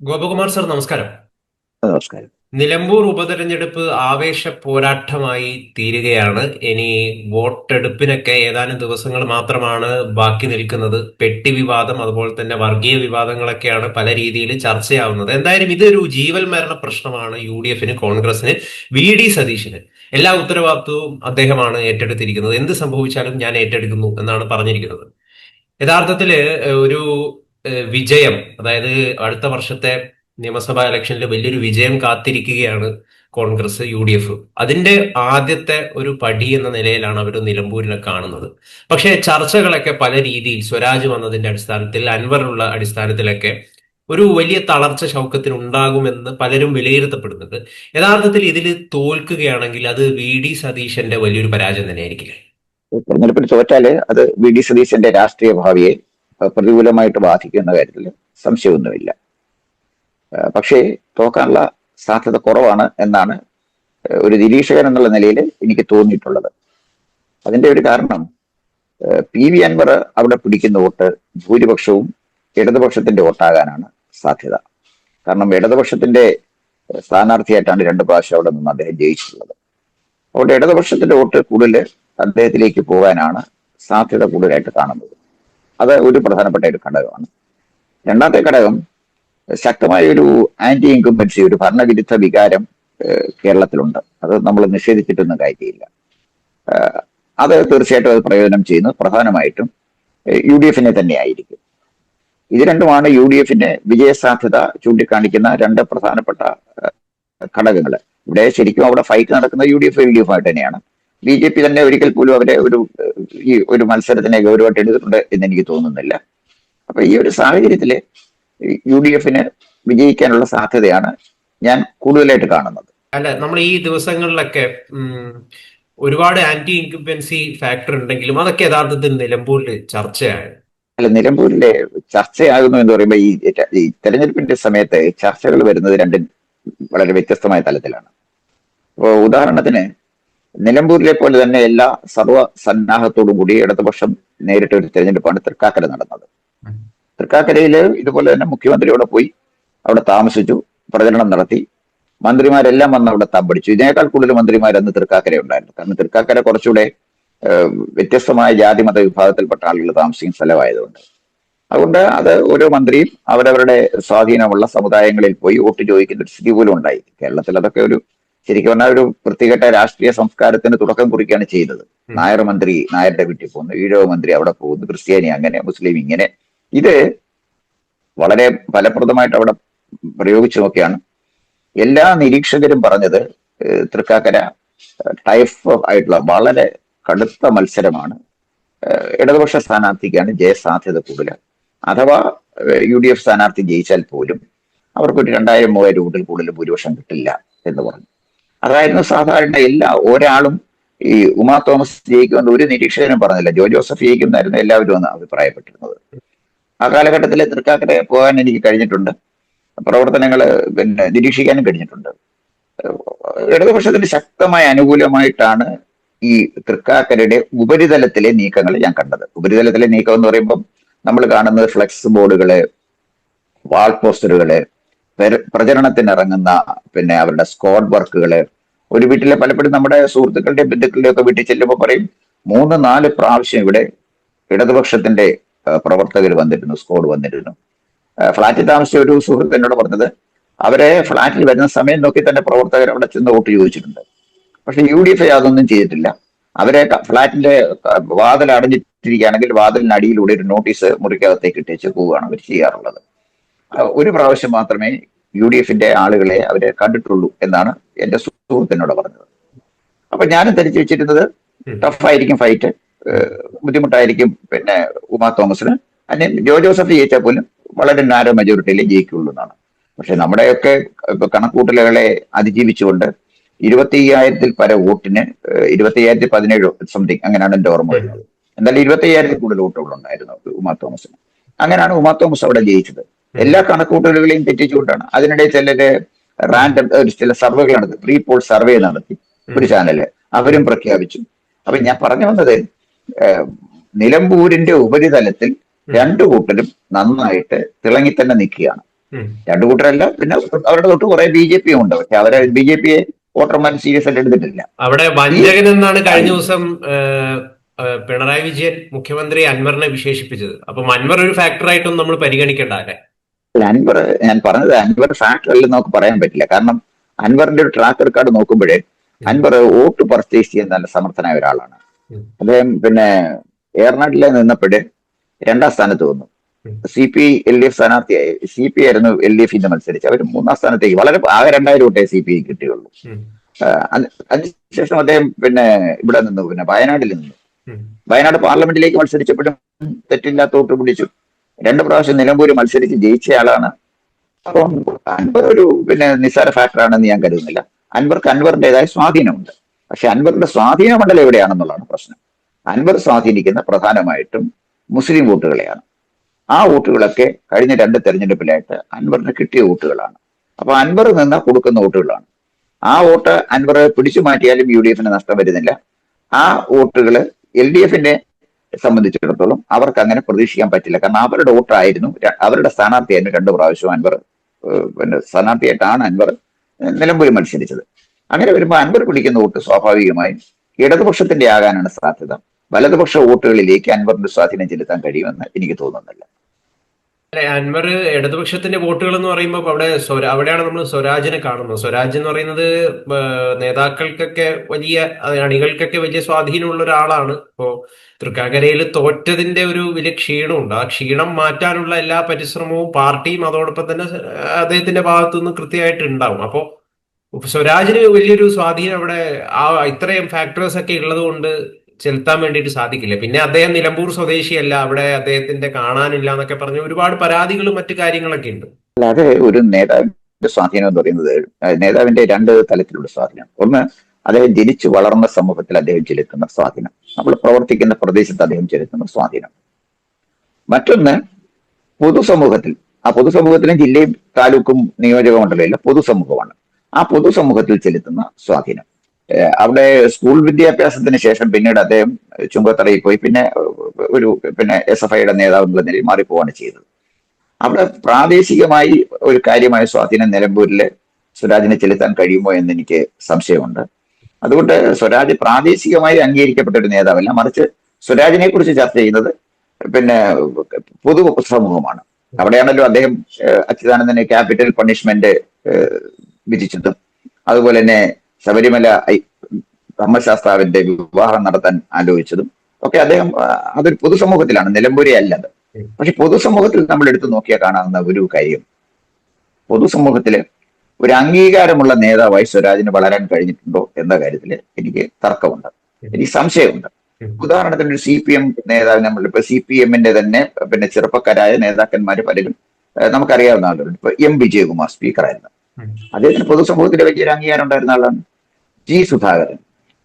Gopakumar sir നമസ്കാരം. നമസ്കാരം. നിലമ്പൂർ ഉപതെരഞ്ഞെടുപ്പ് ആവേശ പോരാട്ടമായി തീരുകയാണ്. ഇനി വോട്ടെടുപ്പിനൊക്കെ ഏതാനും ദിവസങ്ങൾ മാത്രമാണ് ബാക്കി നിൽക്കുന്നത്. പെട്ടി വിവാദം അതുപോലെ തന്നെ വർഗീയ വിവാദങ്ങളൊക്കെയാണ് പല രീതിയിൽ ചർച്ചയാവുന്നത്. എന്തായാലും ഇതൊരു ജീവൽ മരണ പ്രശ്നമാണ് യു ഡി എഫിന് കോൺഗ്രസിന് വി ഡി സതീഷിന് എല്ലാ ഉത്തരവാദിത്വവും അദ്ദേഹമാണ് ഏറ്റെടുത്തിരിക്കുന്നത്. എന്ത് സംഭവിച്ചാലും ഞാൻ ഏറ്റെടുക്കുന്നു എന്നാണ് പറഞ്ഞിരിക്കുന്നത്. യഥാർത്ഥത്തിൽ ഒരു വിജയം അതായത് അടുത്ത വർഷത്തെ നിയമസഭാ ഇലക്ഷനിൽ വലിയൊരു വിജയം കാത്തിരിക്കുകയാണ് കോൺഗ്രസ് യു ഡി എഫ് അതിന്റെ ആദ്യത്തെ ഒരു പടി എന്ന നിലയിലാണ് അവർ നിലമ്പൂരിനെ കാണുന്നത്. പക്ഷേ ചർച്ചകളൊക്കെ പല രീതിയിൽ സ്വരാജ് വന്നതിന്റെ അടിസ്ഥാനത്തിൽ അൻവറുള്ള അടിസ്ഥാനത്തിലൊക്കെ ഒരു വലിയ തളർച്ച ശൗക്കത്തിന് ഉണ്ടാകുമെന്ന് പലരും വിലയിരുത്തപ്പെടുന്നുണ്ട് യഥാർത്ഥത്തിൽ ഇതിൽ തോൽക്കുകയാണെങ്കിൽ അത് വി ഡി സതീശന്റെ വലിയൊരു പരാജയം തന്നെയായിരിക്കില്ലേ? തെരഞ്ഞെടുപ്പിൽ തോറ്റാൽ അത് വി ഡി സതീശന്റെ രാഷ്ട്രീയ ഭാവിയെ പ്രതികൂലമായിട്ട് ബാധിക്കുന്ന കാര്യത്തിൽ സംശയമൊന്നുമില്ല. പക്ഷേ തോക്കാനുള്ള സാധ്യത കുറവാണ് എന്നാണ് ഒരു നിരീക്ഷകൻ എന്നുള്ള നിലയിൽ എനിക്ക് തോന്നിയിട്ടുള്ളത്. അതിന്റെ ഒരു കാരണം പി വി അൻവർ അവിടെ പിടിക്കുന്ന വോട്ട് ഭൂരിപക്ഷവും ഇടതുപക്ഷത്തിന്റെ വോട്ടാകാനാണ് സാധ്യത. കാരണം ഇടതുപക്ഷത്തിന്റെ സ്ഥാനാർത്ഥിയായിട്ടാണ് രണ്ട് പ്രാവശ്യം അവിടെ നിന്ന് അദ്ദേഹം ജയിച്ചിട്ടുള്ളത്. അതുകൊണ്ട് ഇടതുപക്ഷത്തിന്റെ വോട്ട് കൂടുതൽ അദ്ദേഹത്തിലേക്ക് പോകാനാണ് സാധ്യത കൂടുതലായിട്ട് കാണുന്നത്. അത് ഒരു പ്രധാനപ്പെട്ട ഒരു ഘടകമാണ് രണ്ടാമത്തെ ഘടകം ശക്തമായ ഒരു ആന്റി ഇൻകംബൻസി ഒരു ഭരണവിരുദ്ധ വികാരം കേരളത്തിലുണ്ട്. അത് നമ്മൾ നിഷേധിച്ചിട്ടൊന്നും കാര്യമില്ല. അത് തീർച്ചയായിട്ടും അത് പ്രയോജനം ചെയ്യുന്നത് പ്രധാനമായിട്ടും യു ഡി എഫിനെ തന്നെയായിരിക്കും. ഇത് രണ്ടുമാണ് യു ഡി എഫിന്റെ വിജയസാധ്യത ചൂണ്ടിക്കാണിക്കുന്ന രണ്ട് പ്രധാനപ്പെട്ട ഘടകങ്ങൾ ഇവിടെ ശരിക്കും അവിടെ ഫൈറ്റ് നടക്കുന്ന U D F L D F ആയിട്ട് തന്നെയാണ്. ബി ജെ പി തന്നെ ഒരിക്കൽ പോലും അവരെ ഒരു ഈ ഒരു മത്സരത്തിനെ ഗൗരവമായിട്ട് എടുത്തിട്ടുണ്ട് എന്ന് എനിക്ക് തോന്നുന്നില്ല. അപ്പൊ ഈ ഒരു സാഹചര്യത്തിൽ യു ഡി എഫിന് വിജയിക്കാനുള്ള സാധ്യതയാണ് ഞാൻ കൂടുതലായിട്ട് കാണുന്നത്. അല്ല നമ്മൾ ഈ ദിവസങ്ങളിലൊക്കെ ഒരുപാട് ആന്റി ഇൻക്യുബൻസി ഫാക്ടർ ഉണ്ടെങ്കിലും അതൊക്കെ യഥാർത്ഥത്തിൽ നിലമ്പൂരിൽ ചർച്ചയാണ്. അല്ല നിലമ്പൂരിലെ ചർച്ചയാകുന്നു എന്ന് പറയുമ്പോൾ ഈ ഈ തെരഞ്ഞെടുപ്പിന്റെ സമയത്ത് ചർച്ചകൾ വരുന്നത് രണ്ടും വളരെ വ്യത്യസ്തമായ തലത്തിലാണ്. അപ്പോൾ ഉദാഹരണത്തിന് നിലമ്പൂരിലെ പോലെ തന്നെ എല്ലാ സർവ സന്നാഹത്തോടും കൂടി ഇടതുപക്ഷം നേരിട്ട ഒരു തെരഞ്ഞെടുപ്പാണ് തൃക്കാക്കര നടന്നത്. തൃക്കാക്കരയിൽ ഇതുപോലെ തന്നെ മുഖ്യമന്ത്രി അവിടെ പോയി അവിടെ താമസിച്ചു പ്രചരണം നടത്തി. മന്ത്രിമാരെല്ലാം വന്ന് അവിടെ തമ്പടിച്ചു. ഇതിനേക്കാൾ കൂടുതൽ മന്ത്രിമാർ അന്ന് തൃക്കാക്കര ഉണ്ടായിരുന്നു. കാരണം തൃക്കാക്കര കുറച്ചുകൂടെ വ്യത്യസ്തമായ ജാതി മത വിഭാഗത്തിൽപ്പെട്ട ആളുകൾ താമസിക്കുന്ന സ്ഥലമായതുകൊണ്ട്. അതുകൊണ്ട് അത് ഓരോ മന്ത്രിയും അവരവരുടെ സ്വാധീനമുള്ള സമുദായങ്ങളിൽ പോയി വോട്ട് ചോദിക്കുന്ന ഒരു സ്ഥിതി പോലും ഉണ്ടായി. കേരളത്തിൽ അതൊക്കെ ഒരു ശരിക്കും പറഞ്ഞാൽ ഒരു വൃത്തികെട്ട രാഷ്ട്രീയ സംസ്കാരത്തിന് തുടക്കം കുറിക്കുകയാണ് ചെയ്തത്. നായർ മന്ത്രി നായരുടെ വീട്ടിൽ പോകുന്നു ഈഴവ മന്ത്രി അവിടെ പോകുന്നു ക്രിസ്ത്യാനി അങ്ങനെ മുസ്ലിം ഇങ്ങനെ. ഇത് വളരെ ഫലപ്രദമായിട്ട് അവിടെ പ്രയോഗിച്ചു നോക്കിയാണ് എല്ലാ നിരീക്ഷകരും പറഞ്ഞത് തൃക്കാക്കര ടൈഫ് ആയിട്ടുള്ള വളരെ കടുത്ത മത്സരമാണ്. ഇടതുപക്ഷ സ്ഥാനാർത്ഥിക്കാണ് ജയസാധ്യത കൂടുതൽ. അഥവാ യു ഡി എഫ് സ്ഥാനാർത്ഥി ജയിച്ചാൽ പോലും അവർക്കൊരു രണ്ടായിരം മൂവായിരം വോട്ടിൽ കൂടുതൽ ഭൂരിപക്ഷം കിട്ടില്ല എന്ന് പറഞ്ഞു. അതായിരുന്നു സാധാരണ എല്ലാ ഒരാളും ഈ ഉമാ തോമസ് ജയിക്കുമെന്ന് ഒരു നിരീക്ഷകനും പറഞ്ഞില്ല. ജോ ജോസഫ് ജയിക്കുന്നായിരുന്നു എല്ലാവരും എന്ന് അഭിപ്രായപ്പെട്ടിരുന്നത്. ആ കാലഘട്ടത്തിൽ തൃക്കാക്കര പോകാൻ എനിക്ക് കഴിഞ്ഞിട്ടുണ്ട്. പ്രവർത്തനങ്ങൾ പിന്നെ നിരീക്ഷിക്കാനും കഴിഞ്ഞിട്ടുണ്ട്. ഇടതുപക്ഷത്തിന് ശക്തമായ അനുകൂലമായിട്ടാണ് ഈ തൃക്കാക്കരയുടെ ഉപരിതലത്തിലെ നീക്കങ്ങൾ ഞാൻ കണ്ടത്. ഉപരിതലത്തിലെ നീക്കം എന്ന് പറയുമ്പം നമ്മൾ കാണുന്നത് ഫ്ലെക്സ് ബോർഡുകൾ വാൾ പോസ്റ്ററുകൾ പ്രചരണത്തിന് ഇറങ്ങുന്ന പിന്നെ അവരുടെ സ്കോഡ് വർക്കുകൾ ഒരു വീട്ടിലെ പലപ്പോഴും നമ്മുടെ സുഹൃത്തുക്കളുടെയും ബന്ധുക്കളുടെയും ഒക്കെ വീട്ടിൽ ചെല്ലുമ്പോൾ പറയും മൂന്ന് നാല് പ്രാവശ്യം ഇവിടെ ഇടതുപക്ഷത്തിന്റെ പ്രവർത്തകർ വന്നിരുന്നു സ്കോഡ് വന്നിരുന്നു. ഫ്ളാറ്റിൽ താമസിച്ച ഒരു സുഹൃത്ത് എന്നോട് പറഞ്ഞത് അവരെ ഫ്ളാറ്റിൽ വരുന്ന സമയം നോക്കി തന്നെ പ്രവർത്തകർ അവിടെ ചെന്ന് വോട്ട് ചോദിച്ചിട്ടുണ്ട്. പക്ഷെ യു ഡി എഫ് അതൊന്നും ചെയ്തിട്ടില്ല. അവരെ ഫ്ളാറ്റിന്റെ വാതിൽ അടഞ്ഞിട്ടിരിക്കുകയാണെങ്കിൽ വാതിലിനടിയിലൂടെ ഒരു നോട്ടീസ് മുറിക്കകത്തേക്ക് ഇട്ടേച്ച് പോവുകയാണ് അവർ ചെയ്യാറുള്ളത്. ഒരു പ്രാവശ്യം മാത്രമേ യു ഡി എഫിന്റെ ആളുകളെ അവരെ കണ്ടിട്ടുള്ളൂ എന്നാണ് എന്റെ സുഹൃത്തിനോട് പറഞ്ഞത്. അപ്പൊ ഞാനും ധരിച്ചു വെച്ചിരുന്നത്. ടഫായിരിക്കും ഫൈറ്റ് ബുദ്ധിമുട്ടായിരിക്കും പിന്നെ ഉമാ തോമസിന്. അല്ലെ ജോ ജോസഫ് ജയിച്ചാൽ പോലും വളരെ നാരോ മെജോറിറ്റിയിലേ ജയിക്കുള്ളൂ എന്നാണ്. പക്ഷെ നമ്മുടെയൊക്കെ കണക്കൂട്ടലുകളെ അതിജീവിച്ചുകൊണ്ട് ഇരുപത്തി അയ്യായിരത്തിൽ പര വോട്ടിന് ഇരുപത്തി അയ്യായിരത്തി പതിനേഴ് സംതിങ് അങ്ങനെയാണ് എന്റെ ഓർമ്മ വരുന്നത്. എന്തായാലും ഇരുപത്തി അയ്യായിരത്തിൽ കൂടുതൽ വോട്ടുകൾ ഉണ്ടായിരുന്നു ഉമാ തോമസിന്. അങ്ങനെയാണ് ഉമാ തോമസ് അവിടെ ജയിച്ചത്. എല്ലാ കണക്കൂട്ടലുകളെയും തെറ്റിച്ചുകൊണ്ടാണ്. അതിനിടെ ചിലര് റാൻഡം ചില സർവേകൾ നടത്തി. പ്രീ പോൾ സർവേ നടത്തി ഒരു ചാനൽ അവരും പ്രഖ്യാപിച്ചു. അപ്പൊ ഞാൻ പറഞ്ഞു വന്നത് നിലമ്പൂരിന്റെ ഉപരിതലത്തിൽ രണ്ടു കൂട്ടരും നന്നായിട്ട് തിളങ്ങി തന്നെ നിൽക്കുകയാണ്. രണ്ടു കൂട്ടരല്ല പിന്നെ അവരുടെ തൊട്ട് കുറെ ബി ജെ പി ഉണ്ട്. പക്ഷെ അവരെ ബി ജെ പിയെ വോട്ടർമാർ സീരിയസ് ആയിട്ട് എടുത്തിട്ടില്ല. അവിടെ വഞ്ചകൻ എന്നാണ് കഴിഞ്ഞ ദിവസം പിണറായി വിജയൻ മുഖ്യമന്ത്രി അൻവറിനെ വിശേഷിപ്പിച്ചത്. അപ്പം അൻവർ ഒരു ഫാക്ടറായിട്ടൊന്നും നമ്മൾ പരിഗണിക്കേണ്ട അല്ല, അൻവർ ഞാൻ പറഞ്ഞത് അൻവർ ഫാക്ടറിൽ അല്ലെന്ന് നമുക്ക് പറയാൻ പറ്റില്ല. കാരണം അൻവറിന്റെ ഒരു ട്രാക്ക് റെക്കോർഡ് നോക്കുമ്പോഴേ അൻവർ വോട്ട് പർച്ചേസ് ചെയ്യാൻ നല്ല സമർത്ഥനായ ഒരാളാണ്. അദ്ദേഹം പിന്നെ ഏറനാട്ടിലെ നിന്നപ്പോഴേ രണ്ടാം സ്ഥാനത്ത് വന്നു. C P L D F സ്ഥാനാർത്ഥിയായി. സി പി ആയിരുന്നു എൽ ഡി എഫിന്റെ മത്സരിച്ച്. അവർ മൂന്നാം സ്ഥാനത്തേക്ക് വളരെ ആകെ രണ്ടായിരം വോട്ടേ സി പി കിട്ടിയുള്ളൂ. അതിനുശേഷം അദ്ദേഹം പിന്നെ ഇവിടെ നിന്നു പിന്നെ വയനാട്ടിൽ നിന്നു. വയനാട് പാർലമെന്റിലേക്ക് മത്സരിച്ചപ്പോഴും തെറ്റില്ലാത്ത വോട്ട് പിടിച്ചു. രണ്ട് പ്രാവശ്യം നിലമ്പൂര് മത്സരിച്ച് ജയിച്ചയാളാണ് അപ്പം അൻവർ ഒരു പിന്നെ നിസ്സാര ഫാക്ടറാണെന്ന് ഞാൻ കരുതുന്നില്ല. അൻവർക്ക് അൻവറിന്റെതായ സ്വാധീനമുണ്ട്. പക്ഷെ അൻവറിന്റെ സ്വാധീന മണ്ഡലം എവിടെയാണെന്നുള്ളതാണ് പ്രശ്നം. അൻവർ സ്വാധീനിക്കുന്ന പ്രധാനമായിട്ടും മുസ്ലിം വോട്ടുകളെയാണ്. ആ വോട്ടുകളൊക്കെ കഴിഞ്ഞ രണ്ട് തെരഞ്ഞെടുപ്പിലായിട്ട് അൻവറിന് കിട്ടിയ വോട്ടുകളാണ്. അപ്പൊ അൻവർ നിന്ന് കൊടുക്കുന്ന വോട്ടുകളാണ്. ആ വോട്ട് അൻവർ പിടിച്ചു മാറ്റിയാലും യു ഡി എഫിന് നഷ്ടം വരുന്നില്ല. ആ വോട്ടുകൾ എൽ ഡി എഫിനെ സംബന്ധിച്ചിടത്തോളം അവർക്ക് അങ്ങനെ പ്രതീക്ഷിക്കാൻ പറ്റില്ല. കാരണം അവരുടെ വോട്ടായിരുന്നു. അവരുടെ സ്ഥാനാർത്ഥിയായിരുന്നു രണ്ടു പ്രാവശ്യം അൻവർ പിന്നെ സ്ഥാനാർത്ഥിയായിട്ടാണ് അൻവർ നിലമ്പൂരി മത്സരിച്ചത്. അങ്ങനെ വരുമ്പോൾ അൻവർ പിടിക്കുന്ന വോട്ട് സ്വാഭാവികമായും ഇടതുപക്ഷത്തിന്റെ ആകാനാണ് സാധ്യത. വലതുപക്ഷ വോട്ടുകളിലേക്ക് അൻവറിന്റെ സ്വാധീനം ചെലുത്താൻ കഴിയുമെന്ന് എനിക്ക് തോന്നുന്നില്ല. അൻവർ ഇടതുപക്ഷത്തിന്റെ വോട്ടുകൾ എന്ന് പറയുമ്പോൾ അവിടെ അവിടെയാണ് നമ്മൾ സ്വരാജിനെ കാണുന്നത്. സ്വരാജ് എന്ന് പറയുന്നത് നേതാക്കൾക്കൊക്കെ വലിയ അണികൾക്കൊക്കെ വലിയ സ്വാധീനമുള്ള ഒരാളാണ്. ഇപ്പോ തൃക്കാക്കരയിൽ തോറ്റതിന്റെ ഒരു വലിയ ക്ഷീണമുണ്ട്. ആ ക്ഷീണം മാറ്റാനുള്ള എല്ലാ പരിശ്രമവും പാർട്ടിയും അതോടൊപ്പം തന്നെ അദ്ദേഹത്തിന്റെ ഭാഗത്തു നിന്ന് കൃത്യമായിട്ട് ഉണ്ടാവും. അപ്പോ സ്വരാജിന് വലിയൊരു സ്വാധീനം അവിടെ ആ ഇത്രയും ഫാക്ടേഴ്സ് ഒക്കെ ഉള്ളത് കൊണ്ട് ചെലുത്താൻ വേണ്ടിയിട്ട് സാധിക്കില്ല. പിന്നെ അദ്ദേഹം നിലമ്പൂർ സ്വദേശിയല്ല. അവിടെ അദ്ദേഹത്തിന്റെ കാണാനില്ല എന്നൊക്കെ പറഞ്ഞ് ഒരുപാട് പരാതികളും മറ്റു കാര്യങ്ങളൊക്കെ ഉണ്ട്. അല്ലാതെ ഒരു നേതാവിന്റെ സ്വാധീനം എന്ന് പറയുന്നത് നേതാവിന്റെ രണ്ട് തലത്തിലുള്ള സ്വാധീനം. ഒന്ന് അദ്ദേഹം ജനിച്ചു വളർന്ന സമൂഹത്തിൽ അദ്ദേഹം ചെലുത്തുന്ന സ്വാധീനം. നമ്മൾ പ്രവർത്തിക്കുന്ന പ്രദേശത്ത് അദ്ദേഹം ചെലുത്തുന്ന സ്വാധീനം. മറ്റൊന്ന് പൊതുസമൂഹത്തിൽ. ആ പൊതുസമൂഹത്തിന് ജില്ലയും താലൂക്കും നിയോജക മണ്ഡലമില്ല പൊതുസമൂഹമാണ്. ആ പൊതുസമൂഹത്തിൽ ചെലുത്തുന്ന സ്വാധീനം. അവിടെ സ്കൂൾ വിദ്യാഭ്യാസത്തിന് ശേഷം പിന്നീട് അദ്ദേഹം ചുങ്കത്തറയിൽ പോയി. പിന്നെ ഒരു പിന്നെ എസ് എഫ് ഐയുടെ നേതാവ് നിലയിൽ മാറിപ്പോവാണ് ചെയ്തത്. അവിടെ പ്രാദേശികമായി ഒരു കാര്യമായ സ്വാധീനം നിലമ്പൂരിൽ സ്വരാജിനെ ചെലുത്താൻ കഴിയുമോ എന്ന് എനിക്ക് സംശയമുണ്ട്. അതുകൊണ്ട് സ്വരാജ് പ്രാദേശികമായി അംഗീകരിക്കപ്പെട്ട ഒരു നേതാവല്ല. മറിച്ച് സ്വരാജിനെ കുറിച്ച് ചർച്ച ചെയ്യുന്നത് പിന്നെ പൊതു സമൂഹമാണ്. അവിടെയാണല്ലോ അദ്ദേഹം അച്യുതാനന്ദനെ ക്യാപിറ്റൽ പണിഷ്മെന്റ് വിധിച്ചതും. അതുപോലെ തന്നെ ശബരിമല ബ്രഹ്മശാസ്ത്രാവിന്റെ വിവാഹം നടത്താൻ ആലോചിച്ചതും ഒക്കെ അദ്ദേഹം അതൊരു പൊതുസമൂഹത്തിലാണ്. നിലമ്പൂരെ അല്ലത്. പക്ഷെ പൊതുസമൂഹത്തിൽ നമ്മൾ എടുത്തു നോക്കിയാൽ കാണാവുന്ന ഒരു കാര്യം. പൊതുസമൂഹത്തിൽ ഒരു അംഗീകാരമുള്ള നേതാവായി സ്വരാജിന് വളരാൻ കഴിഞ്ഞിട്ടുണ്ടോ എന്ന കാര്യത്തിൽ എനിക്ക് തർക്കമുണ്ട്. എനിക്ക് സംശയമുണ്ട്. ഉദാഹരണത്തിന് ഒരു സി പി എം നേതാവ് ഇപ്പൊ സി പി എമ്മിന്റെ തന്നെ പിന്നെ ചെറുപ്പക്കാരായ നേതാക്കന്മാർ പലരും നമുക്കറിയാവുന്ന ആളുകളുണ്ട്. ഇപ്പൊ എം വിജയകുമാർ സ്പീക്കറായിരുന്നു. അദ്ദേഹത്തിന് പൊതുസമൂഹത്തിന്റെ വലിയൊരു അംഗീകാരം ഉണ്ടായിരുന്ന ആളാണ് ജി സുധാകരൻ.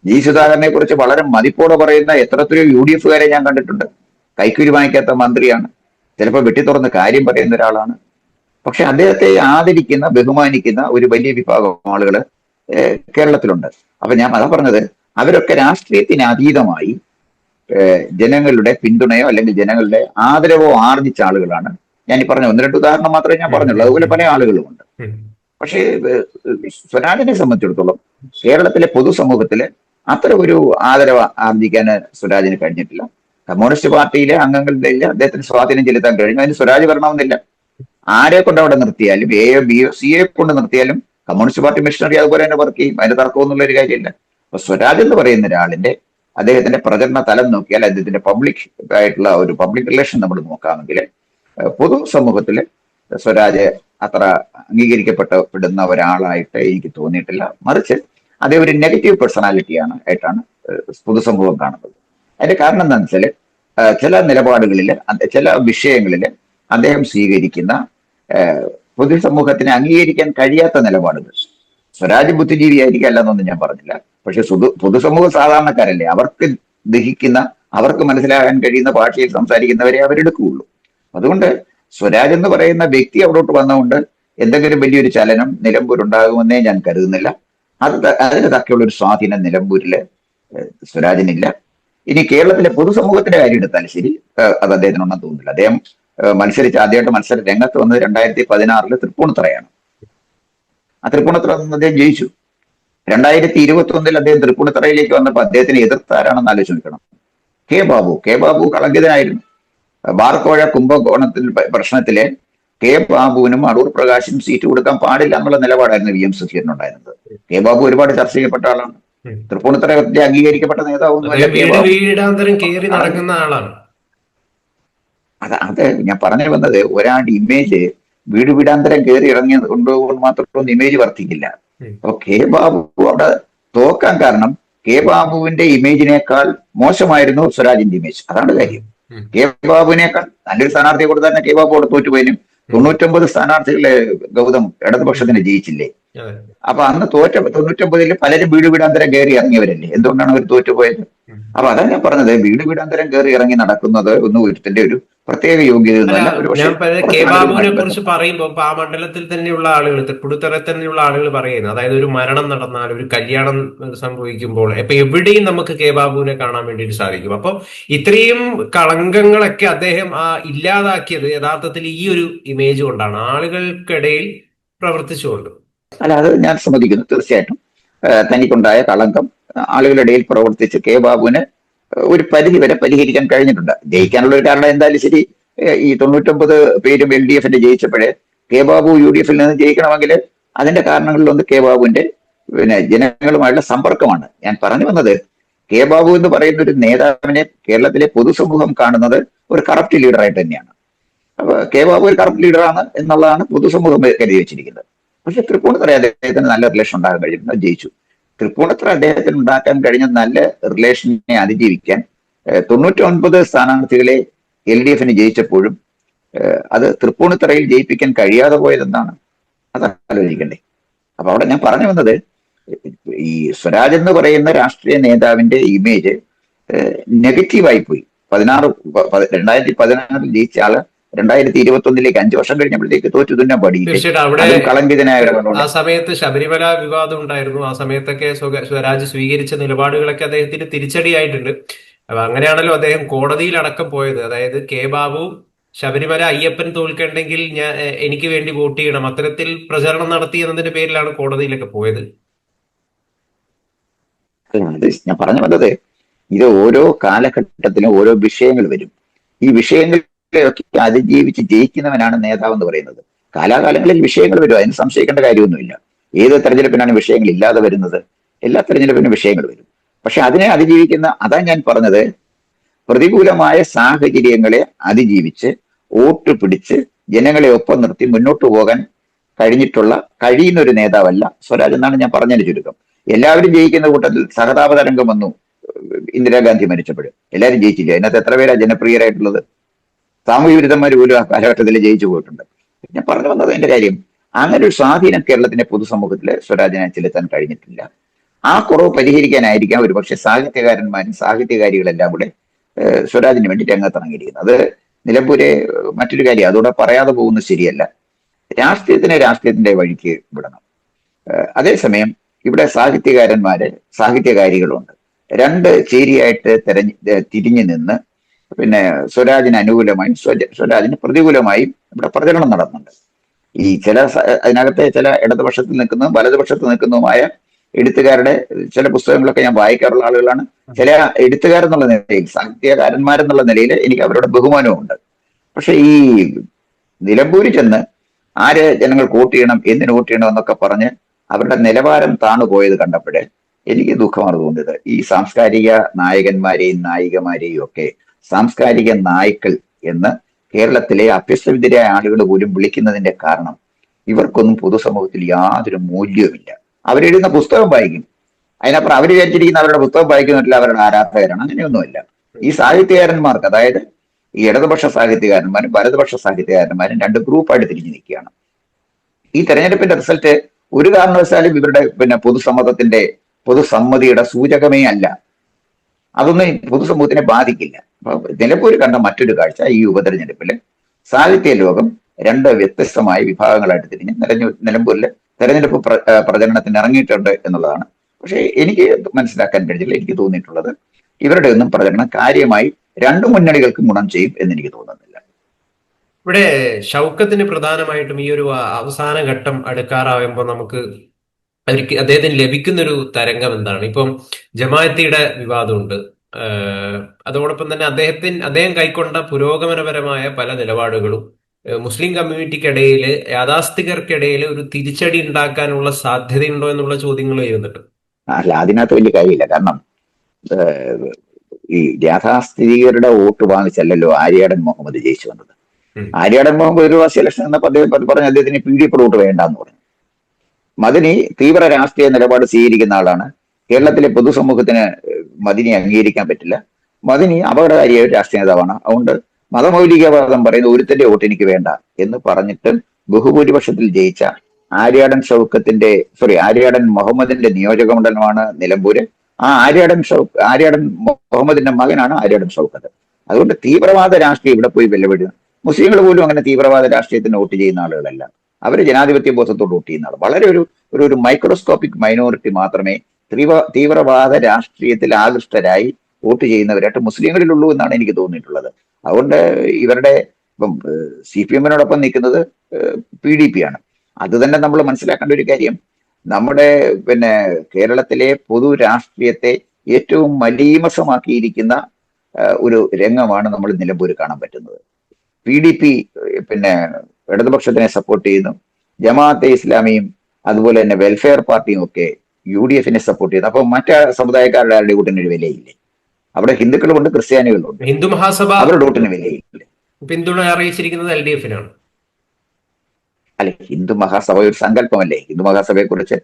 ജി സുധാകരനെ കുറിച്ച് വളരെ മതിപ്പോടെ പറയുന്ന എത്ര എത്രയോ യു ഡി എഫുകാരെ ഞാൻ കണ്ടിട്ടുണ്ട്. കൈക്കൂരി വാങ്ങിക്കാത്ത മന്ത്രിയാണ്. ചിലപ്പോൾ വെട്ടിത്തുറന്ന് കാര്യം പറയുന്ന ഒരാളാണ്. പക്ഷെ അദ്ദേഹത്തെ ആദരിക്കുന്ന ബഹുമാനിക്കുന്ന ഒരു വലിയ വിഭാഗം ആളുകൾ കേരളത്തിലുണ്ട്. അപ്പൊ ഞാൻ അതാ പറഞ്ഞത് അവരൊക്കെ രാഷ്ട്രീയത്തിന് അതീതമായി ജനങ്ങളുടെ പിന്തുണയോ അല്ലെങ്കിൽ ജനങ്ങളുടെ ആദരവോ ആർജിച്ച ആളുകളാണ്. ഞാൻ ഈ പറഞ്ഞ ഒന്ന് രണ്ട് ഉദാഹരണം മാത്രമേ ഞാൻ പറഞ്ഞുള്ളൂ. അതുപോലെ പല ആളുകളുമുണ്ട്. പക്ഷേ സ്വരാജിനെ സംബന്ധിച്ചിടത്തോളം കേരളത്തിലെ പൊതുസമൂഹത്തിൽ അത്ര ഒരു ആദരവ് ആർജിക്കാൻ സ്വരാജിന് കഴിഞ്ഞിട്ടില്ല. കമ്മ്യൂണിസ്റ്റ് പാർട്ടിയിലെ അംഗങ്ങളുടെ ഇല്ല അദ്ദേഹത്തിന് സ്വാധീനം ചെലുത്താൻ കഴിഞ്ഞു. അതിന് സ്വരാജ് വരണമെന്നില്ല. ആരെ കൊണ്ട് അവിടെ നിർത്തിയാലും എയോ ബിയോ സിയെ കൊണ്ട് നിർത്തിയാലും കമ്മ്യൂണിസ്റ്റ് പാർട്ടി മിഷണറി അതുപോലെ തന്നെ വർക്ക് ചെയ്യും. അതിന് തർക്കമൊന്നുള്ള ഒരു കാര്യമില്ല. അപ്പൊ സ്വരാജ് എന്ന് പറയുന്ന ഒരാളിന്റെ അദ്ദേഹത്തിന്റെ പ്രചരണ തലം നോക്കിയാൽ അദ്ദേഹത്തിന്റെ പബ്ലിക് ആയിട്ടുള്ള ഒരു പബ്ലിക് റിലേഷൻ നമ്മൾ നോക്കാമെങ്കിൽ പൊതുസമൂഹത്തിലെ പൊതുസമൂഹത്തിൽ സ്വരാജ് അത്ര അംഗീകരിക്കപ്പെട്ടപ്പെടുന്ന ഒരാളായിട്ട് എനിക്ക് തോന്നിയിട്ടില്ല. മറിച്ച് അതേ ഒരു നെഗറ്റീവ് പേഴ്സണാലിറ്റിയാണ് ആയിട്ടാണ് പൊതുസമൂഹം കാണുന്നത്. അതിന്റെ കാരണം എന്താണെന്ന് വെച്ചാൽ ചില നിലപാടുകളിൽ ചില വിഷയങ്ങളിൽ അദ്ദേഹം സ്വീകരിക്കുന്ന പൊതുസമൂഹത്തിന് അംഗീകരിക്കാൻ കഴിയാത്ത നിലപാടുകൾ. സ്വരാജ് ബുദ്ധിജീവിയായിരിക്കും അല്ലെന്നൊന്നും ഞാൻ പറഞ്ഞില്ല. പക്ഷെ പൊതു പൊതുസമൂഹ സാധാരണക്കാരല്ലേ അവർക്ക് ദഹിക്കുന്ന അവർക്ക് മനസ്സിലാകാൻ കഴിയുന്ന ഭാഷയിൽ സംസാരിക്കുന്നവരെ അവരെടുക്കുകയുള്ളൂ. അതുകൊണ്ട് സ്വരാജ് എന്ന് പറയുന്ന വ്യക്തി അവിടോട്ട് വന്നുകൊണ്ട് എന്തെങ്കിലും വലിയൊരു ചലനം നിലമ്പൂർ ഉണ്ടാകുമെന്നേ ഞാൻ കരുതുന്നില്ല. അത് അതിന് തക്കെയുള്ള ഒരു സ്വാധീനം നിലമ്പൂരിൽ ഏഹ്, സ്വരാജിനില്ല. ഇനി കേരളത്തിലെ പൊതുസമൂഹത്തിന്റെ കാര്യം എടുത്താലും ശരി അത് അദ്ദേഹത്തിനൊന്നും തോന്നുന്നില്ല. അദ്ദേഹം മത്സരിച്ച് ആദ്യമായിട്ട് മത്സര രംഗത്ത് വന്നത് രണ്ടായിരത്തി പതിനാറിൽ തൃപ്പൂണിത്തറയാണ്. ആ തൃപ്പൂണിത്തറ അദ്ദേഹം ജയിച്ചു. രണ്ടായിരത്തി ഇരുപത്തി ഒന്നിൽ അദ്ദേഹം തൃപ്പൂണിത്തറയിലേക്ക് വന്നപ്പോൾ അദ്ദേഹത്തിന് എതിർത്താരാണെന്ന് ആലോചിച്ച് നോക്കണം. കെ ബാബു കെ ബാബു കളങ്കിതനായിരുന്നു. ബാർക്കോഴ കുംഭകോണത്തിൽ പ്രശ്നത്തിലെ കെ ബാബുവിനും അടൂർ പ്രകാശിനും സീറ്റ് കൊടുക്കാൻ പാടില്ല എന്നുള്ള നിലപാടായിരുന്നു വി എം സുധീരൻ ഉണ്ടായിരുന്നത്. കെ ബാബു ഒരുപാട് ചർച്ച ചെയ്യപ്പെട്ട ആളാണ്. ഉം. തൃപ്പൂണിത്തറ അംഗീകരിക്കപ്പെട്ട ആളാണ്. അത് അത് ഞാൻ പറഞ്ഞു വന്നത് ഒരാളുടെ ഇമേജ് വീട് വീടാന്തരം കയറി ഇറങ്ങി കൊണ്ടുകൊണ്ട് മാത്രമൊന്നും ഇമേജ് വർദ്ധിക്കില്ല. അപ്പൊ കെ ബാബു അവിടെ തോക്കാൻ കാരണം കെ ബാബുവിന്റെ ഇമേജിനേക്കാൾ മോശമായിരുന്നു സ്വരാജിന്റെ ഇമേജ് അതാണ് കാര്യം. കെ ബാബുവിനേക്കാൾ നല്ലൊരു സ്ഥാനാർത്ഥിയെ കൊടുത്താൽ കെ ബാബു അവിടെ തോറ്റുപോയാലും തൊണ്ണൂറ്റൊമ്പത് സ്ഥാനാർത്ഥികളെ ഗൗതം ഇടതുപക്ഷത്തിന് ജയിച്ചില്ലേ. അപ്പൊ അന്ന് തോറ്റ തൊണ്ണൂറ്റൊമ്പതിൽ പലരും വീട് വീടാന്തരം കയറി ഇറങ്ങിയവരല്ലേ? എന്തുകൊണ്ടാണ് അവർ തോറ്റുപോയത്. അപ്പൊ അതാണ് ഞാൻ പറഞ്ഞത് വീട് വീടാന്തരം കയറി ഇറങ്ങി നടക്കുന്നത് ഒന്ന് ഒരുത്തിന്റെ ഒരു പ്രത്യേക യോഗ്യത ഞാൻ കെ കുറച്ച് ബാബുവിനെ കുറിച്ച് പറയുമ്പോൾ ആ മണ്ഡലത്തിൽ തന്നെയുള്ള ആളുകൾ തൃപ്പൂണിത്തറയിൽ തന്നെയുള്ള ആളുകൾ പറയുന്നത് അതായത് ഒരു മരണം നടന്നാൽ ഒരു കല്യാണം സംഭവിക്കുമ്പോൾ ഇപ്പൊ എവിടെയും നമുക്ക് കെ ബാബുവിനെ കാണാൻ വേണ്ടിയിട്ട് സാധിക്കും. അപ്പൊ ഇത്രയും കളങ്കങ്ങളൊക്കെ അദ്ദേഹം ആ ഇല്ലാതാക്കിയത് യഥാർത്ഥത്തിൽ ഈ ഒരു ഇമേജ് കൊണ്ടാണ്. ആളുകൾക്കിടയിൽ പ്രവർത്തിച്ചുകൊണ്ട്. അല്ല അത് ഞാൻ സമ്മതിക്കുന്നു തീർച്ചയായിട്ടും. തനിക്കുണ്ടായ കളങ്കം ആളുകളുടെ ഇടയിൽ പ്രവർത്തിച്ച് കെ ബാബുവിന് ഒരു പരിധി വരെ പരിഹരിക്കാൻ കഴിഞ്ഞിട്ടുണ്ട്. ജയിക്കാനുള്ള ഒരു കാരണം എന്തായാലും ശരി. ഈ തൊണ്ണൂറ്റൊമ്പത് പേരും എൽ ഡി എഫിന്റെ ജയിച്ചപ്പോഴേ കെ ബാബു യു ഡി എഫിൽ നിന്ന് ജയിക്കണമെങ്കിൽ അതിന്റെ കാരണങ്ങളിലൊന്ന് കെ ബാബുവിന്റെ പിന്നെ ജനങ്ങളുമായുള്ള സമ്പർക്കമാണ്. ഞാൻ പറഞ്ഞു വന്നത് കെ ബാബു എന്ന് പറയുന്ന ഒരു നേതാവിനെ കേരളത്തിലെ പൊതുസമൂഹം കാണുന്നത് ഒരു കറപ്റ്റ് ലീഡറായിട്ട് തന്നെയാണ്. അപ്പൊ കെ ബാബു ഒരു കറപ്റ്റ് ലീഡറാണ് എന്നുള്ളതാണ് പൊതുസമൂഹം കരുതി വെച്ചിരിക്കുന്നത്. പക്ഷെ തൃപ്പൂണിത്തറ അദ്ദേഹത്തിന് നല്ല റിലേഷൻ ഉണ്ടാകാൻ കഴിഞ്ഞിരുന്നു ജയിച്ചു. തൃപ്പൂണിത്തറ അദ്ദേഹത്തിന് ഉണ്ടാക്കാൻ കഴിഞ്ഞ നല്ല റിലേഷനെ അതിജീവിക്കാൻ തൊണ്ണൂറ്റി ഒൻപത് സ്ഥാനാർത്ഥികളെ എൽ ഡി എഫിന് ജയിച്ചപ്പോഴും അത് തൃപ്പൂണിത്തറയിൽ ജയിപ്പിക്കാൻ കഴിയാതെ പോയതെന്നാണ് അത് ആലോചിക്കണ്ടേ. അപ്പൊ അവിടെ ഞാൻ പറഞ്ഞു വന്നത് ഈ സ്വരാജ് എന്ന് പറയുന്ന രാഷ്ട്രീയ നേതാവിന്റെ ഇമേജ് നെഗറ്റീവായി പോയി. പതിനാറ് രണ്ടായിരത്തി പതിനാറിൽ ജയിച്ച ആൾ രണ്ടായിരത്തി ഇരുപത്തി ഒന്നിലേക്ക് അഞ്ചു വർഷം കഴിഞ്ഞപ്പോഴത്തേക്ക് തോറ്റു തുന്നാൻ പാടിയില്ലേ കളങ്കിതനായ ആ സമയത്ത് ശബരിമല വിവാദം ഉണ്ടായിരുന്നു. ആ സമയത്തൊക്കെ സ്വരാജ് സ്വീകരിച്ച നിലപാടുകളൊക്കെ അദ്ദേഹത്തിന് തിരിച്ചടിയായിട്ടുണ്ട്. അപ്പൊ അങ്ങനെയാണല്ലോ അദ്ദേഹം കോടതിയിലടക്കം പോയത്. അതായത് കെ ബാബു ശബരിമല അയ്യപ്പൻ തോൽക്കണ്ടെങ്കിൽ ഞാൻ എനിക്ക് വേണ്ടി വോട്ട് ചെയ്യണം. അത്തരത്തിൽ പ്രചരണം നടത്തി എന്നതിന്റെ പേരിലാണ് കോടതിയിലൊക്കെ പോയത്. ഞാൻ പറഞ്ഞു വന്നത് ഇത് ഓരോ കാലഘട്ടത്തിലും ഓരോ വിഷയങ്ങൾ വരും. ഈ വിഷയങ്ങളെയൊക്കെ അതിജീവിച്ച് ജയിക്കുന്നവനാണ് നേതാവ് എന്ന് പറയുന്നത്. കാലാകാലങ്ങളിൽ വിഷയങ്ങൾ വരും അതിന് സംശയിക്കേണ്ട കാര്യമൊന്നുമില്ല. ഏത് തെരഞ്ഞെടുപ്പിനാണ് വിഷയങ്ങൾ ഇല്ലാതെ വരുന്നത്? എല്ലാ തെരഞ്ഞെടുപ്പിനും വിഷയങ്ങൾ വരും. പക്ഷെ അതിനെ അതിജീവിക്കുന്ന അതാ ഞാൻ പറഞ്ഞത് പ്രതികൂലമായ സാഹചര്യങ്ങളെ അതിജീവിച്ച് വോട്ട് പിടിച്ച് ജനങ്ങളെ ഒപ്പം നിർത്തി മുന്നോട്ട് പോകാൻ കഴിഞ്ഞിട്ടുള്ള കഴിയുന്ന ഒരു നേതാവല്ല സ്വരാജ് എന്നാണ് ഞാൻ പറഞ്ഞതിന് ചുരുക്കം. എല്ലാവരും ജയിക്കുന്ന കൂട്ടത്തിൽ സഹതാപ തരംഗം വന്നു. ഇന്ദിരാഗാന്ധി മരിച്ചപ്പോൾ എല്ലാവരും ജയിച്ചില്ല. അതിനകത്ത് എത്ര പേരാ ജനപ്രിയരായിട്ടുള്ളത്? സാമൂഹ്യ വിരുദ്ധന്മാർ പോലും ആ കാലഘട്ടത്തിൽ ജയിച്ചു പോയിട്ടുണ്ട്. ഞാൻ പറഞ്ഞു വന്നത് എന്റെ കാര്യം അങ്ങനെ ഒരു സ്വാധീനം കേരളത്തിന്റെ പൊതുസമൂഹത്തിൽ സ്വരാജിനെ ചെലുത്താൻ കഴിഞ്ഞിട്ടില്ല. ആ കുറവ് പരിഹരിക്കാനായിരിക്കാം ഒരുപക്ഷെ സാഹിത്യകാരന്മാരും സാഹിത്യകാരികളെല്ലാം കൂടെ സ്വരാജിന് വേണ്ടി രംഗത്തിറങ്ങിയിരിക്കുന്നത്. അത് നിലമ്പൂരെ മറ്റൊരു കാര്യം അതോടെ പറയാതെ പോകുന്നത് ശരിയല്ല. രാഷ്ട്രീയത്തിനെ രാഷ്ട്രീയത്തിന്റെ വഴിക്ക് വിടണം. അതേസമയം ഇവിടെ സാഹിത്യകാരന്മാര് സാഹിത്യകാരികളുണ്ട്. രണ്ട് ചേരിയായിട്ട് തെരഞ്ഞ് തിരിഞ്ഞു നിന്ന് പിന്നെ സ്വരാജിന് അനുകൂലമായും സ്വര- സ്വരാജിന് പ്രതികൂലമായും ഇവിടെ പ്രചരണം നടന്നുണ്ട്. ഈ ചില അതിനകത്തെ ചില ഇടതുപക്ഷത്ത് നിൽക്കുന്നതും വലതുപക്ഷത്ത് നിൽക്കുന്നതുമായ എഴുത്തുകാരുടെ ചില പുസ്തകങ്ങളൊക്കെ ഞാൻ വായിക്കാറുള്ള ആളുകളാണ്. ചില എഴുത്തുകാരെന്നുള്ള നിലയിൽ സാഹിത്യകാരന്മാരെന്നുള്ള നിലയിൽ എനിക്ക് അവരുടെ ബഹുമാനവുമുണ്ട്. പക്ഷെ ഈ നിലമ്പൂരിൽ ചെന്ന് ആര് ജനങ്ങൾ വോട്ട് ചെയ്യണം എന്തിന് വോട്ട് ചെയ്യണം എന്നൊക്കെ പറഞ്ഞ് അവരുടെ നിലവാരം താണു പോയത് കണ്ടപ്പോഴേ എനിക്ക് ദുഃഖമാണ് തോന്നിയത്. ഈ സാംസ്കാരിക നായകന്മാരെയും നായികമാരെയും ഒക്കെ സാംസ്കാരിക നായ്ക്കൾ എന്ന് കേരളത്തിലെ അഭ്യസ്തവിദ്യരായ ആളുകൾ പോലും വിളിക്കുന്നതിന്റെ കാരണം ഇവർക്കൊന്നും പൊതുസമൂഹത്തിൽ യാതൊരു മൂല്യവുമില്ല. അവരെഴുതുന്ന പുസ്തകം വായിക്കും. അതിനപ്പുറം അവർ വിചാരിച്ചിരിക്കുന്ന അവരുടെ പുസ്തകം വായിക്കുന്നില്ല അവരുടെ ആരാധകരാണ്. അങ്ങനെയൊന്നുമില്ല. ഈ സാഹിത്യകാരന്മാർക്ക് അതായത് ഈ ഇടതുപക്ഷ സാഹിത്യകാരന്മാരും വലതുപക്ഷ സാഹിത്യകാരന്മാരും രണ്ട് ഗ്രൂപ്പായിട്ട് തിരിഞ്ഞു നിൽക്കുകയാണ്. ഈ തെരഞ്ഞെടുപ്പിന്റെ റിസൾട്ട് ഒരു കാരണവശാലും ഇവരുടെ പിന്നെ പൊതുസമ്മതത്തിന്റെ പൊതുസമ്മതിയുടെ സൂചകമേ അല്ല. അതൊന്നും പൊതുസമൂഹത്തിനെ ബാധിക്കില്ല. നിലമ്പൂർ കണ്ട മറ്റൊരു കാഴ്ച ഈ ഉപതെരഞ്ഞെടുപ്പിൽ സാഹിത്യ ലോകം രണ്ട് വ്യത്യസ്തമായ വിഭാഗങ്ങളായിട്ട് തിരിഞ്ഞ് നിലഞ്ഞു നിലമ്പൂരിൽ തെരഞ്ഞെടുപ്പ് പ്രചരണത്തിന് ഇറങ്ങിയിട്ടുണ്ട് എന്നുള്ളതാണ്. പക്ഷേ എനിക്ക് മനസ്സിലാക്കാൻ കഴിഞ്ഞില്ല എനിക്ക് തോന്നിയിട്ടുള്ളത് ഇവരുടെ ഒന്നും പ്രചരണം കാര്യമായി രണ്ടു മുന്നണികൾക്കും ഗുണം ചെയ്യും എന്ന് എനിക്ക് തോന്നുന്നില്ല. ഇവിടെ ഷൗക്കത്തിന് പ്രധാനമായിട്ടും ഈ ഒരു അവസാന ഘട്ടം അടുക്കാറാവുമ്പോൾ നമുക്ക് അവർക്ക് അദ്ദേഹത്തിന് ലഭിക്കുന്നൊരു തരംഗം എന്താണ്? ഇപ്പം ജമാഅത്തിയുടെ വിവാദമുണ്ട്. അതോടൊപ്പം തന്നെ അദ്ദേഹത്തിന് അദ്ദേഹം കൈക്കൊണ്ട പുരോഗമനപരമായ പല നിലപാടുകളും മുസ്ലിം കമ്മ്യൂണിറ്റിക്കിടയിൽ യാഥാസ്ഥികർക്കിടയിൽ ഒരു തിരിച്ചടി ഉണ്ടാക്കാനുള്ള സാധ്യതയുണ്ടോ എന്നുള്ള ചോദ്യങ്ങൾ ചെയ്യുന്നുണ്ട് അല്ല അതിനകത്ത് വലിയ കാര്യമില്ല. കാരണം ഈ യാഥാസ്ഥിതികരുടെ വോട്ട് വാങ്ങിച്ചല്ലല്ലോ ആര്യാടൻ മുഹമ്മദ് ജയിച്ചു വന്നത്. ആര്യാടൻ മുഹമ്മദ് ഒരു പ്രാവശ്യം ഇലക്ഷൻ എന്ന അദ്ദേഹം പറഞ്ഞ അദ്ദേഹത്തിന് പി ഡി എഫ് വോട്ട് വേണ്ടെന്ന് പറഞ്ഞു. മദനി തീവ്ര രാഷ്ട്രീയ നിലപാട് സ്വീകരിക്കുന്ന ആളാണ്. കേരളത്തിലെ പൊതുസമൂഹത്തിന് മദിനി അംഗീകരിക്കാൻ പറ്റില്ല. മദിനി അപകടകാരിയായ ഒരു രാഷ്ട്രീയ നേതാവാണ്. അതുകൊണ്ട് മതമൗലികവാദം പറയുന്ന ഒരുത്തന്റെ വോട്ട് എനിക്ക് വേണ്ട എന്ന് പറഞ്ഞിട്ട് ബഹുഭൂരിപക്ഷത്തിൽ ജയിച്ച ആര്യാടൻ ഷൗക്കത്തിന്റെ സോറി ആര്യാടൻ മുഹമ്മദിന്റെ നിയോജക മണ്ഡലമാണ് നിലമ്പൂര്. ആ ആര്യാടൻ ഷൗക്ക് ആര്യാടൻ മുഹമ്മദിന്റെ മകനാണ് ആര്യാടൻ ഷൗക്കത്ത്. അതുകൊണ്ട് തീവ്രവാദ രാഷ്ട്രീയം ഇവിടെ പോയി വെല്ലുവിടുക. മുസ്ലിങ്ങൾ പോലും അങ്ങനെ തീവ്രവാദ രാഷ്ട്രീയത്തിന് വോട്ട് ചെയ്യുന്ന ആളുകളല്ല. അവർ ജനാധിപത്യ ബോധത്തോട് വോട്ട് ചെയ്യുന്ന ആൾ വളരെ ഒരു ഒരു മൈക്രോസ്കോപ്പിക് മൈനോറിറ്റി മാത്രമേ തീവ്ര തീവ്രവാദ രാഷ്ട്രീയത്തിൽ ആകൃഷ്ടരായി വോട്ട് ചെയ്യുന്നവരായിട്ട് മുസ്ലിങ്ങളിലുള്ളൂ എന്നാണ് എനിക്ക് തോന്നിയിട്ടുള്ളത്. അതുകൊണ്ട് ഇവരുടെ ഇപ്പം സി പി എമ്മിനോടൊപ്പം നിൽക്കുന്നത് പി ഡി പി ആണ്. അത് തന്നെ നമ്മൾ മനസ്സിലാക്കേണ്ട ഒരു കാര്യം. നമ്മുടെ പിന്നെ കേരളത്തിലെ പൊതു രാഷ്ട്രീയത്തെ ഏറ്റവും മലീമസമാക്കിയിരിക്കുന്ന ഒരു രംഗമാണ് നമ്മൾ നിലമ്പൂര് കാണാൻ പറ്റുന്നത്. പി ഡി പി പിന്നെ ഇടതുപക്ഷത്തിനെ സപ്പോർട്ട് ചെയ്യുന്നു. ജമാഅത്തെ ഇസ്ലാമിയും അതുപോലെ തന്നെ വെൽഫെയർ പാർട്ടിയും ഒക്കെ യു ഡി എഫിനെ സപ്പോർട്ട് ചെയ്ത്. അപ്പൊ മറ്റ് സമുദായക്കാരുടെ ആരുടെ കൂട്ടിന് ഒരു വിലയില്ലേ. അവിടെ ഹിന്ദുക്കളുണ്ട് ക്രിസ്ത്യാനികളുണ്ട് ഹിന്ദു മഹാസഭ അവരുടെ കൂട്ടിന് വിലയില്ലേ. പിന്തുണ അറിയിച്ചിരിക്കുന്നത് എൽ ഡി എഫിനാണ്. അല്ലെ ഹിന്ദു മഹാസഭ ഒരു സങ്കല്പമല്ലേ? ഹിന്ദു മഹാസഭയെ കുറിച്ച്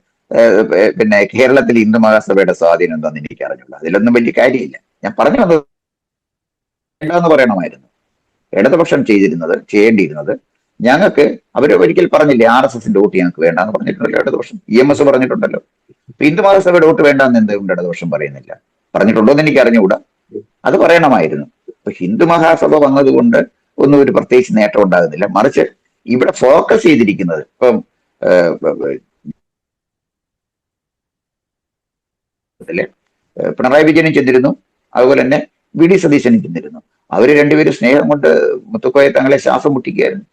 പിന്നെ കേരളത്തിൽ ഹിന്ദു മഹാസഭയുടെ സ്വാധീനം എന്താണെന്ന് എനിക്ക് അറിഞ്ഞുള്ളൂ അതിലൊന്നും വലിയ കാര്യമില്ല. ഞാൻ പറഞ്ഞു വന്നത് വേണ്ടെന്ന് പറയണമായിരുന്നു. ഇടതുപക്ഷം ചെയ്തിരുന്നത് ചെയ്യേണ്ടിയിരുന്നത് ഞങ്ങൾക്ക് അവർ ഒരിക്കൽ പറഞ്ഞില്ലേ ആർ എസ് എസിന്റെ വോട്ട് ഞങ്ങൾക്ക് വേണ്ടെന്ന് പറഞ്ഞിട്ടുണ്ടല്ലോ ഇടതുപക്ഷം. ഇ എം എസ് പറഞ്ഞിട്ടുണ്ടല്ലോ. ഹിന്ദു മഹാസഭയുടെ വോട്ട് വേണ്ടെന്ന് എന്തുകൊണ്ട് ഇടതുപക്ഷം പറയുന്നില്ല? പറഞ്ഞിട്ടുണ്ടോ എന്ന് എനിക്ക് അറിഞ്ഞുകൂടാ അത് പറയണമായിരുന്നു. ഇപ്പൊ ഹിന്ദു മഹാസഭ വന്നതുകൊണ്ട് ഒന്നും ഒരു പ്രത്യേകിച്ച് നേട്ടം ഉണ്ടാകുന്നില്ല. മറിച്ച് ഇവിടെ ഫോക്കസ് ചെയ്തിരിക്കുന്നത് ഇപ്പം പിണറായി വിജയനും ചെന്നിരുന്നു. അതുപോലെ തന്നെ വി ഡി സതീശനും ചെന്നിരുന്നു. അവർ രണ്ടുപേരും സ്നേഹം കൊണ്ട് മുത്തുക്കോയ തങ്ങളെ ശ്വാസം മുട്ടിക്കുകയായിരുന്നു.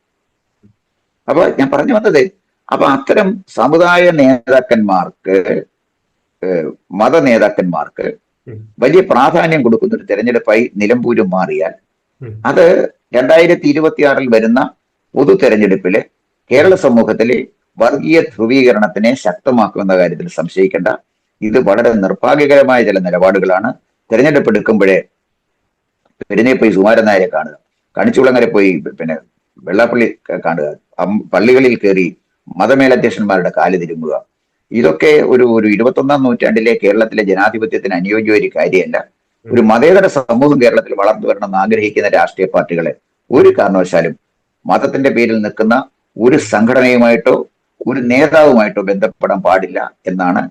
അപ്പൊ ഞാൻ പറഞ്ഞു വന്നത് അപ്പൊ അത്തരം സമുദായ നേതാക്കന്മാർക്ക് മത നേതാക്കന്മാർക്ക് വലിയ പ്രാധാന്യം കൊടുക്കുന്ന ഒരു തെരഞ്ഞെടുപ്പായി നിലമ്പൂരും മാറിയാൽ അത് രണ്ടായിരത്തി ഇരുപത്തിയാറിൽ വരുന്ന പൊതു തെരഞ്ഞെടുപ്പിൽ കേരള സമൂഹത്തിലെ വർഗീയ ധ്രുവീകരണത്തിനെ ശക്തമാക്കുമെന്ന കാര്യത്തിൽ സംശയിക്കേണ്ട. ഇത് വളരെ നിർഭാഗ്യകരമായ ചില നിലപാടുകളാണ്. തെരഞ്ഞെടുപ്പ് എടുക്കുമ്പോഴേ പെരുന്നേ പോയി സുമാരൻ നായരെ കാണുക. കണിച്ചുളങ്ങരെ പോയി പിന്നെ വെള്ളാപ്പള്ളി കാണുക. പള്ളികളിൽ കയറി മതമേലധ്യക്ഷന്മാരുടെ കാൽ തിരുമ്പുക. ഇതൊക്കെ ഒരു ഒരു ഇരുപത്തൊന്നാം നൂറ്റാണ്ടിലെ കേരളത്തിലെ ജനാധിപത്യത്തിന് അനുയോജ്യ ഒരു കാര്യമല്ല. ഒരു മതേതര സമൂഹം കേരളത്തിൽ വളർന്നു വരണമെന്ന് ആഗ്രഹിക്കുന്ന രാഷ്ട്രീയ പാർട്ടികളെ ഒരു കാരണവശാലും മതത്തിന്റെ പേരിൽ നിൽക്കുന്ന ഒരു സംഘടനയുമായിട്ടോ ഒരു നേതാവുമായിട്ടോ ബന്ധപ്പെടാൻ പാടില്ല എന്നാണ്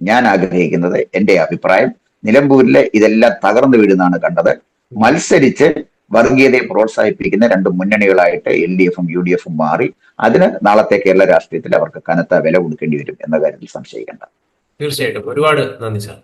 ഞാൻ ആഗ്രഹിക്കുന്നത്. എന്റെ അഭിപ്രായം. നിലമ്പൂരിലെ ഇതെല്ലാം തകർന്നു വീഴുന്നാണ് കണ്ടത്. മത്സരിച്ച് വർഗീയതയെ പ്രോത്സാഹിപ്പിക്കുന്ന രണ്ട് മുന്നണികളായിട്ട് എൽ ഡി എഫും യു ഡി എഫും മാറി അതിന് നാളത്തെ കേരള രാഷ്ട്രീയത്തിൽ അവർക്ക് കനത്ത വില കൊടുക്കേണ്ടി വരും എന്ന കാര്യത്തിൽ സംശയിക്കേണ്ട. തീർച്ചയായിട്ടും. ഒരുപാട് നന്ദി സാർ.